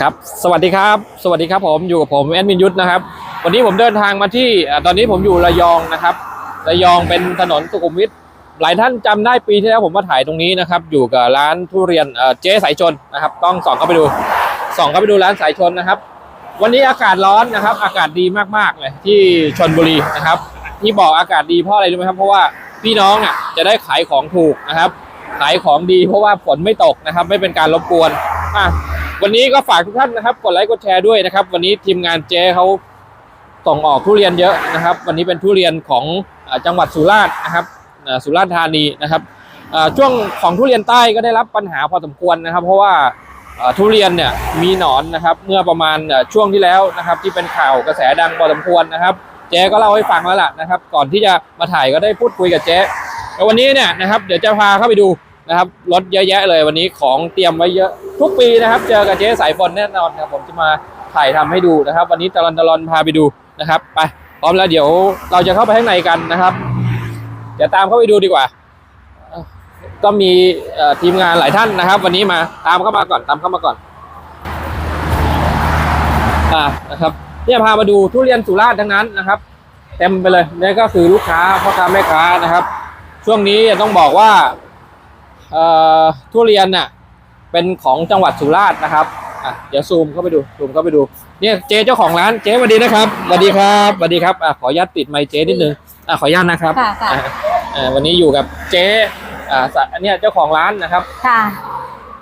ครับสวัสดีครับ สวัสดีครับผมอยู่กับผมแอดมินยุทธนะครับ วันนี้ผมเดินทางมาที่ตอนนี้ผมอยู่ระยองนะครับ ระยองเป็นถนนสุขุมวิทหลายท่านจำได้ปีที่แล้วผมมาถ่ายตรงนี้นะครับ อยู่กับร้านทุเรียนเอ่อเจ๊สายชนนะครับต้องส่องเข้าไปดูส่องเข้าไปดูร้านสายชนนะครับ วันนี้อากาศร้อนนะครับ อากาศดีมากๆเลยที่ชนบุรีนะครับ ที่บอกอากาศดีเพราะอะไรรู้ไหมครับเพราะว่าพี่น้องอะจะได้ขายของถูกนะครับ ขายของดีเพราะว่าฝนไม่ตกนะครับ ไม่เป็นการรบกวนอะ วันนี้ก็ฝากทุกท่านนะครับ กดไลค์กดแชร์ด้วยนะครับ วันนี้ทีมงานเจ๊เขาส่งออกทุเรียนเยอะนะครับ วันนี้เป็นทุเรียนของจังหวัดสุราษฎร์นะครับสุราษฎร์ธานีนะครับช่วงของทุเรียนใต้ก็ได้รับปัญหาพอสมควรนะครับ เพราะว่าทุเรียนเนี่ยมีหนอนนะครับเมื่อประมาณช่วงที่แล้วนะครับ ที่เป็นข่าวกระแสดังพอสมควรนะครับ เจ๊ก็เล่าให้ฟังแล้วล่ะนะครับ ก่อนที่จะมาถ่ายก็ได้พูดคุยกับเจ๊แล้ววันนี้เนี่ยนะครับ เดี๋ยวจะพาเข้าไปดู นะครับรถเยอะแยะเลยวันนี้ของเตรียมไว้เยอะทุกปีนะครับ เจอกับเจ๊สายฝนแน่นอนครับผมจะมาถ่ายทำให้ดูนะครับ วันนี้ตะลอนตะลอนพาไปดูนะครับไปพร้อมแล้วเดี๋ยวเราจะเข้าไปข้างในกันนะครับ เดี๋ยวตามเข้าไปดูดีกว่า ก็มีทีมงานหลายท่านนะครับ วันนี้มาตามเข้ามาก่อนตามเข้ามาก่อนอ่านะครับเนี่ยพามาดูทุเรียนสุราษฎร์ทั้งนั้นนะครับ เต็มไปเลยนี่ก็คือลูกค้าพ่อค้าแม่ค้านะครับ ช่วงนี้ต้องบอกว่า ทุเรียนน่ะเป็นของจังหวัดสุราษฎร์นะครับอะเดี๋ยวซูมเข้าไปดูซูมเข้าไปดูเนี่ยเจ๊เจ้าของร้านเจ๊สวัสดีนะครับสวัสดีครับสวัสดีครับอะขออนุญาตปิดไมค์เจ๊นิดนึงอะขออนุญาตนะครับค่ะค่ะ อะอะวันนี้อยู่กับเจ๊อ่าสะเนี่ยเจ้าของร้านนะครับ ค่ะ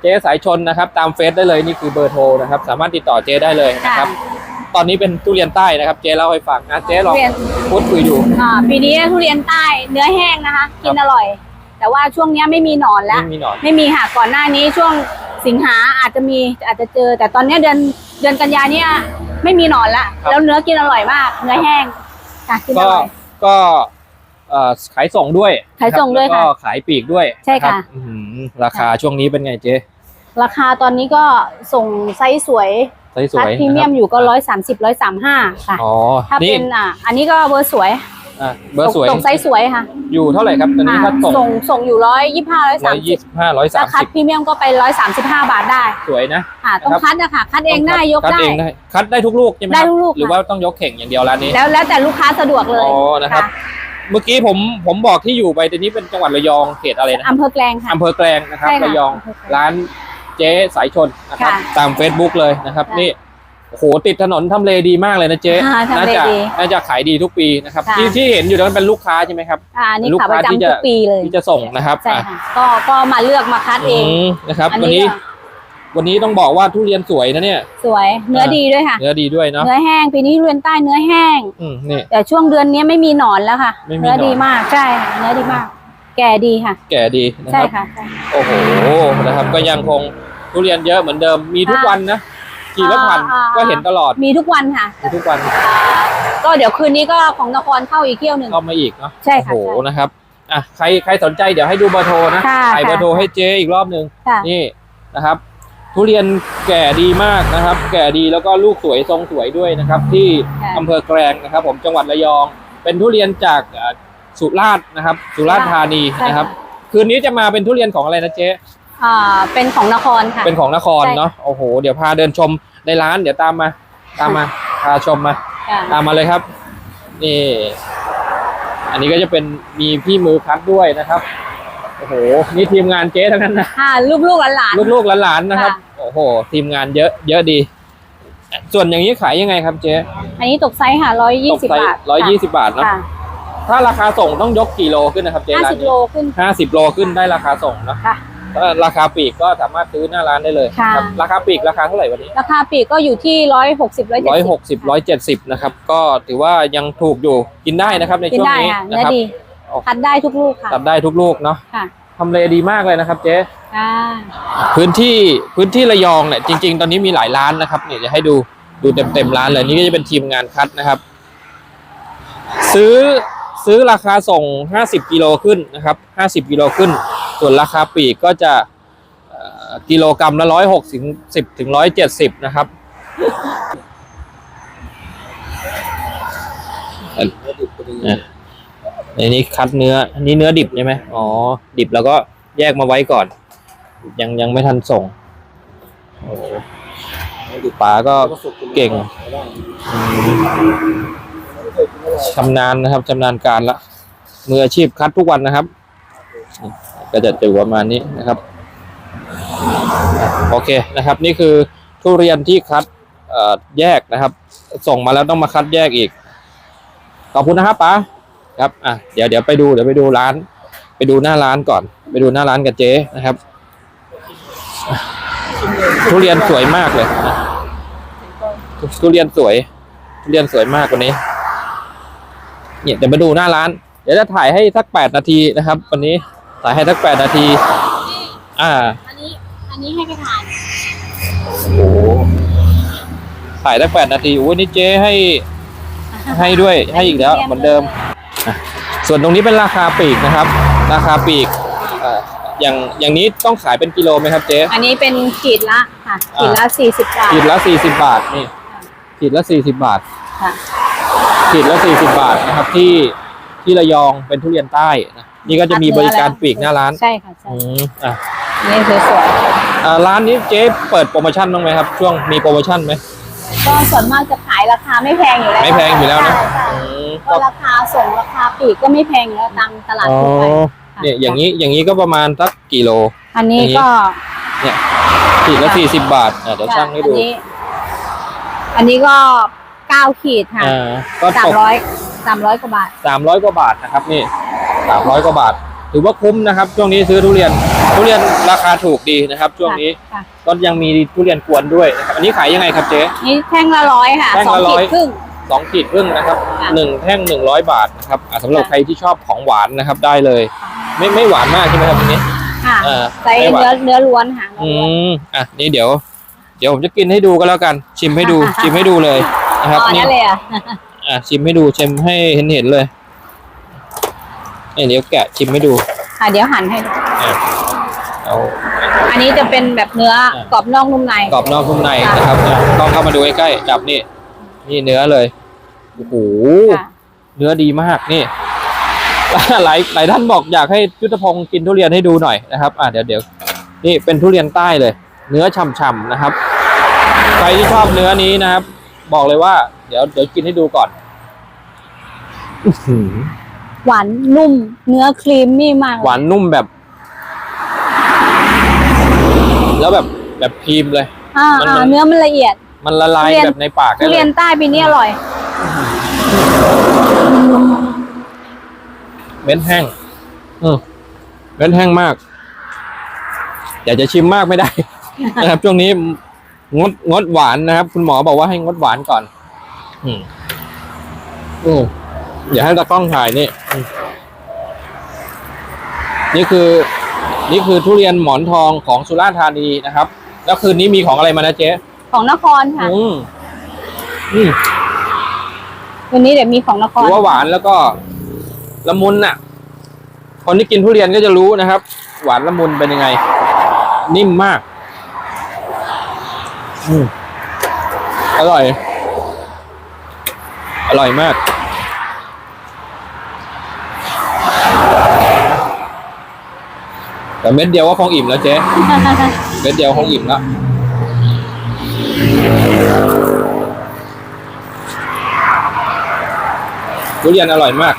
เจ๊สายชนนะครับ ตามเฟซได้เลยนี่คือเบอร์โทรนะครับ สามารถติดต่อเจ๊ได้เลยนะครับ ตอนนี้เป็นทุเรียนใต้นะครับ เจ๊เล่าให้ฟังนะเจ๊ลองทุเรียน พูดคุยดู อ่าปีนี้ทุเรียนใต้เนื้อแห้งนะคะ กินอร่อย แต่ว่าช่วงเนี้ยไม่มีหนอนแล้ว ไม่มีหนอน ไม่มีค่ะก่อนหน้านี้ช่วงสิงหาอาจจะมีอาจจะเจอ แต่ตอนเนี้ยเดือนเดือนกันยาเนี่ยไม่มีหนอนละแล้วเนื้อกินอร่อยมาก เนื้อแห้งค่ะกินอก็ร่อย ก็เอ่อขายส่งด้วยขายส่งด้วยนรับค่ะแล้วก็ขายปลีกด้วยใช่ค่ะ รับอื้อหือราคาช่วงนี้เป็นไงเจ๊ราคาตอนนี้ก็ส่งไซส์สวยสวยสคัวดยพรีเมียมอยู่ก็ร้อยสามสิบร้อยสามห้าค่ะ อ๋อถ้านี่เป็นอะอันนี้ก็เบอร์สวย อะเบอร์สวยตกไซส์สวยค่ะ อยู่เท่าไหร่ครับตอนนี้อ่าถ้าส่งส่งส่งอยู่ร้อยยี่ห้าร้อยร้สาอมยสิยี่บสิบห้าร้อยสาถ้ามคัดสิบพรีเมียมก็ไปร้อยสามสิบห้าบาทได้ สวยนะค่ะต้องนะครับคัดนะคะคัดเองได้ยกคัดได้เองได้ คัดได้ทุกลูกใช่ไหมได้ครับทุกลูก หรือค่ะว่าต้องยกเข่งอย่างเดียวร้านนี้ แล้วแล้วแต่ลูกค้าสะดวกเลย อ๋อ นะครับ เมื่อกี้ผมผมบอกที่อยู่ไปแต่นี้เป็นจังหวัดระยองเขตอะไรนะอำเภอแกลงค่ะอำเภอแกลงนะครับใช่ค่ะระยองอำเภอแกลงร้านเจ๊สายชนนะครับค่ะตาม Facebook เลยนะครับค่ะนี่ โอ้โหติดถนนทำเลดีมากเลยนะเจ๊อ่าทำน่าเลจะดีน่าจะขายดีทุกปีนะครับ ค่ะ ที่ที่เห็นอยู่นั้นเป็นลูกค้าใช่ไหมครับ อ่านี่ลูกขาประค้าที่จำจะทุกปีเลยที่จะส่งนะครับใช่อะค่ะก็ก็มาเลือกมาคัดเองมนะครับ อันวันนี้นี้ก็วันนี้ต้องบอกว่าทุเรียนสวยนะเนี่ย สวยเนื้อดีด้วยค่ะ เนื้อดีด้วยเนาะเนื้อแห้งปีนี้ทุเรียนใต้เนื้อแห้ง อืมนี่ แต่ช่วงเดือนนี้ไม่มีหนอนแล้วค่ะ ไม่มีเนื้อหนอนดีมากใช่ค่ะเนื้อดีมาก แก่ดีค่ะ แก่ดีนะใช่ครับ ค่ะใช่ โอ้โหนะครับก็ยังคงทุเรียนเยอะเหมือนเดิมมีทุกค่ะ วันนะ ขี่รถผ่านอ่าก็เห็นตลอดมีทุกวันค่ะมีทุกวันอ่าก็เดี๋ยวคืนนี้ก็ของนครเข้าอีกเที่ยวหนึ่ง เข้ามาอีกเนาะใช่ค่ะโอ้โหใช่นะครับอะใครใครสนใจเดี๋ยวให้ดูเบอร์โทรนะค่ะใส่เบอร์โทรค่ะให้เจ๊อีกรอบหนึ่งค่ะ นี่นะครับ ทุเรียนแก่ดีมากนะครับ แก่ดีแล้วก็ลูกสวยทรงสวยด้วยนะครับ ที่ค่ะอำเภอแกลงนะครับ ผมจังหวัดระยอง เป็นทุเรียนจากเอ่อสุราษฎร์นะครับ สุราษฎร์ธานีใช่นะครับค่ะคืนนี้จะมาเป็นทุเรียนของอะไรนะเจ๊ อ่าเป็นของนครค่ะ เป็นของนครใช่เนาะโอ้โห เดี๋ยวพาเดินชมในร้านเดี๋ยวตามมา ตามมาพาชมมาค่ะ ตามมาเลยครับนี่อันนี้ก็จะเป็นมีพี่มือคัดด้วยนะครับโอ้โหนี่ทีมงานเจ๊ทั้งนั้นนะ ค่ะลูกลูกๆหลานๆลูกๆหลานๆนะครับ ค่ะ โอ้โห ทีมงานเยอะ เยอะดี ส่วนอย่างนี้ขายยังไงครับเจ๊อันนี้ตกไซส์ค่ะร้อยยี่ตกสิบไซบาทร้อยยี่สิบบาทเนาะ ค่ะถ้าราคาส่งต้องยกกี่โลขึ้นนะครับเจ๊ห้าร้านสิบนี้โลขึ้น ห้าสิบโลขึ้นได้ราคาส่งเนาะ ค่ะ ถ้าราคาปลีกก็สามารถซื้อหน้าร้านได้เลยค่ะ ครับราคาปลีกราคาเท่าไหร่วันนี้ราคาปลีกก็อยู่ที่ร้อยหกสิบร้อยเจ็ดร้อยสิบหกสิบร้อยเจ็ดสิบนะครับก็ถือว่ายังถูกอยู่กินได้นะครับในกินช่วงได้นี้ค่ะนะเนื้อครับ ดีโอ้คัดได้ทุกลูกค่ะตัดได้ทุกลูกเนาะค่ะทำเลดีมากเลยนะครับเจ๊ค่ะพื้นที่พื้นที่ระยองเนี่ยจริง ๆ ตอนนี้มีหลายร้านนะครับเนี่ยจะให้ดูดูเต็มเต็มๆร้านเลยนี่ก็จะเป็นทีมงานคัดนะครับ ซื้อซื้อราคาส่ง 50กิโลขึ้นนะครับ50กิโลขึ้น ส่วนราคาปลีกก็จะเอ่อกิโลกรัมละ160ถึง10ถึง170นะครับอะในนี้คัดเนื้อ อันนี้เนื้อดิบใช่ไหมอ๋อ ดิบแล้วก็แยกมาไว้ก่อน ยังยังไม่ทันส่งโอ้โหป๋าก็เก่งชำนาญนะครับชำนาญการละมืออาชีพคัดทุกวันนะครับ ก็จะเจอประมาณนี้นะครับ โอเคนะครับ นี่คือทุเรียนที่คัดแยกนะครับ ส่งมาแล้วต้องมาคัดแยกอีก ขอบคุณนะครับป๋าครับอะเดี๋ยวเดี๋ยวไปดูเดี๋ยวไปดูร้าน ไปดูหน้าร้านก่อน ไปดูหน้าร้านกับเจ๊นะครับ ทุเรียนสวยมากเลยทุเรียนสวย ทุเรียนสวยมากกว่านี้ เนี่ยเดี๋ยวมาดูหน้าร้าน เดี๋ยวจะถ่ายให้สักแปดนาทีนะครับ วันนี้ ถ่ายให้สักแปดนาที อ่า อันนี้ อันนี้ให้ไปทานโอ้โหถ่ายได้แปดนาทีโอ้ยนี่เจ๊ให้ ให้ด้วย ให้อีกแล้วเหมือนเดิมอะส่วนตรงนี้เป็นราคาปลีกนะครับ ราคาปลีกเอ่ออย่างอย่างนี้ต้องขายเป็นกิโลไหมครับเจ๊ อันนี้เป็นขีดละค่ะ ขีดละสี่สิบบาท ขีดละสี่สิบบาทนี่ ขีดละสี่สิบบาท ค่ะ ขีดละสี่สิบบาทนะครับที่ที่ระยองเป็นทุเรียนใต้นะ นี่ก็จะมีบริการปลีกหน้าร้านใช่ค่ะใช่อืมอะนี่สวยอ่าร้านนี้เจ๊เปิดโปรโมชั่นบ้างไหมครับ ช่วงมีโปรโมชั่นไหมๆก็ส่วนมากจะขายราคาไม่แพงอยู่แล้วไม่แพงอยู่แล้วนะใช่ใช่อืมก็ราคาส่งราคาปลีกก็ไม่แพงอยู่แล้วตามตลาดอ๋อทั่วไปเนี่ยอย่างนี้อย่างนี้ก็ประมาณสักกี่โล อันนี้ก็เนี่ยขีดละสี่สิบบาทอะเดี๋ยวช่างให้ดูอันนี้ อันนี้ก็เก้าขีดค่ะอ่าก็สาตมกร้อยสามร้อยกว่าบาท สามร้อยกว่าบาทนะครับนี่ สามร้อยกว่าบาท ถือว่าคุ้มนะครับ ช่วงนี้ซื้อทุเรียนทุเรียนราคาถูกดีนะครับ ช่วงนี้ค่ะ ก็ยังมีทุเรียนกวนด้วยนะครับอันนี้ขายยังไงครับเจ๊ นี่แท่งละร้อยค่ะแท่งสองละร้ขีอย ดครึ่ง สองขีดครึ่งนะครับค่ะหนึ่งแท่งหนึ่งร้อยบาทนะครับอะสำหรับค่ะ ใครที่ชอบของหวานนะครับได้เลย ไม่ไม่หวานมากใช่ไหมครับอันนี้ ค่ะเออใส่ไม่หวาน เนื้อเนื้อล้วนค่ะเนื้อือล้วน มอะนี่เดี๋ยว เดี๋ยวผมจะกินให้ดูก็แล้วกัน ชิมให้ดู ชิมให้ดูเลยนะครับอ๋อนี่นั่นเลยอะอะชิมให้ดูชิมให้เห็นเห็นๆเลย เนี่ยเดี๋ยวแกะชิมให้ดูค่ะเดี๋ยวหั่นให้ดูอะเอาอันนี้จะเป็นแบบเนื้ออะกรอบนอกนุ่มใน กรอบนอกนุ่มในค่ะนะครับอะต้องเข้ามาดูใกล้ๆจับนี่ นี่เนื้อเลยโอ้โหค่ะ เนื้อดีมากนี่ หลายหลายท่านบอกอยากให้ยุทธพงศ์กินทุเรียนให้ดูหน่อยนะครับอะเดี๋ยวเดี๋ยวนี่เป็นทุเรียนใต้เลย เนื้อฉ่ำๆนะครับใครที่ชอบเนื้อนี้นะครับ บอกเลยว่า เดี๋ยวเดี๋ยวกินให้ดูก่อน อื้อหือ หวานนุ่ม เนื้อครีมมี่มากหวานนุ่มแบบ แล้วแบบแบบครีมเลย อ่ามันอ่ามัน เนื้อมันละเอียด มันละลายทุเรียน แบบในปากทุได้เลเรียยนใต้ปีนี้อร่อย เม็ดแห้งเออเม็ดแห้งมาก อยากจะชิมมากไม่ได้ นะครับ ช่วงนี้งดงดหวานนะครับ คุณหมอบอกว่าให้งดหวานก่อน อืมอืม อย่าให้ตะกล้องถ่ายนี่อืมนี่คือ นี่คือทุเรียนหมอนทองของสุราษฎร์ธานีนะครับ แล้วคืนนี้มีของอะไรมานะเจ๊ของนครค่ะอืมอืมวันนี้เดี๋ยวมีของนคถืรอว่าหวานแล้วก็ละมุนน่ะ คนที่กินทุเรียนก็จะรู้นะครับ หวานละมุนเป็นยังไง นิ่มมาก อืมอร่อย อร่อยมาก แต่เม็ดเดียวก็คงอิ่มแล้วเจ๊ เม็ดเดียวคงอิ่มแล้วทุเรียนอร่อยมาก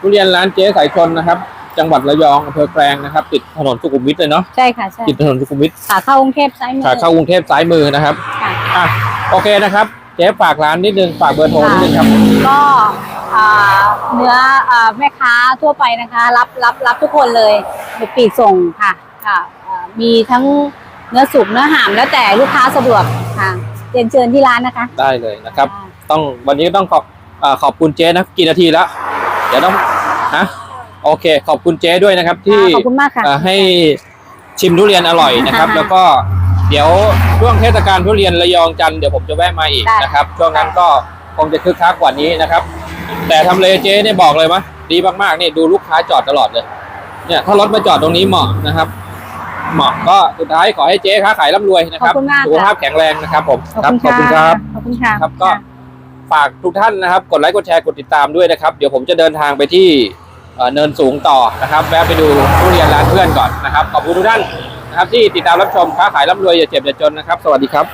ทุเรียนร้านเจ๊สายชนนะครับ จังหวัดระยองอำเภอแกลงนะครับ ติดถนนสุขุมวิทเลยเนาะ ใช่ค่ะใช่ติดถนนสุขุมวิท ขาเข้ากรุงเทพซ้ายมือ ขาเข้ากรุงเทพซ้ายมือนะครับค่ะอะโอเคนะครับ เจ๊ฝากร้านนิดนึง ฝากเบอร์โทรนิดนึงครับ ก็อ่าเนื้ออ่าแม่ค้าทั่วไปนะคะ รับรับรับทุกคนเลย มีปีกส่งค่ะค่ะอ่ามีทั้งเนื้อสุกเนื้อหามแล้วแต่ลูกค้าสะดวกค่ะเรียนเชิญที่ร้านนะคะ ได้เลยนะครับอ่าต้องวันนี้ต้องขอบอ่าขอบคุณเจ๊นะกี่นาทีแล้วเดี๋ยวต้องฮะโอเค ขอบคุณเจ๊ด้วยนะครับ ที่ขอบคุณมากค่ะเอ่อให้ชิมทุเรียนอร่อยนะครับค่ะแล้วก็เดี๋ยวช่วงเทศกาลทุเรียนระยองจันทร์เดี๋ยวผมจะแวะมาอีกได้นะครับช่วงนั้นก็คงจะคึกคักกว่านี้นะครับ แต่ทำเลเจ๊เนี่ยบอกเลยมะดีมากๆนี่ดูลูกค้าจอดตลอดเลย เนี่ยถ้ารถมาจอดตรงนี้เหมาะนะครับ เหมาะก็สุดท้ายขอให้เจ๊ค้าขายร่ำรวยนะครับขอบคุณมากสุขภาพแข็งแรงนะครับผมขอบคุณขอบคุณคค่ะรับขอบคุณค่ะครับก็ฝากทุกท่านนะครับ กดไลค์กดแชร์กดติดตามด้วยนะครับ เดี๋ยวผมจะเดินทางไปที่เอ่อเนินสูงต่อนะครับแวะไปดูทุเรียนร้านเพื่อนก่อนนะครับขอบคุณทุกท่านนะครับที่ติดตามรับชมค้าขายร่ำรวยอย่าเจ็บอย่าจนนะครับ สวัสดีครับ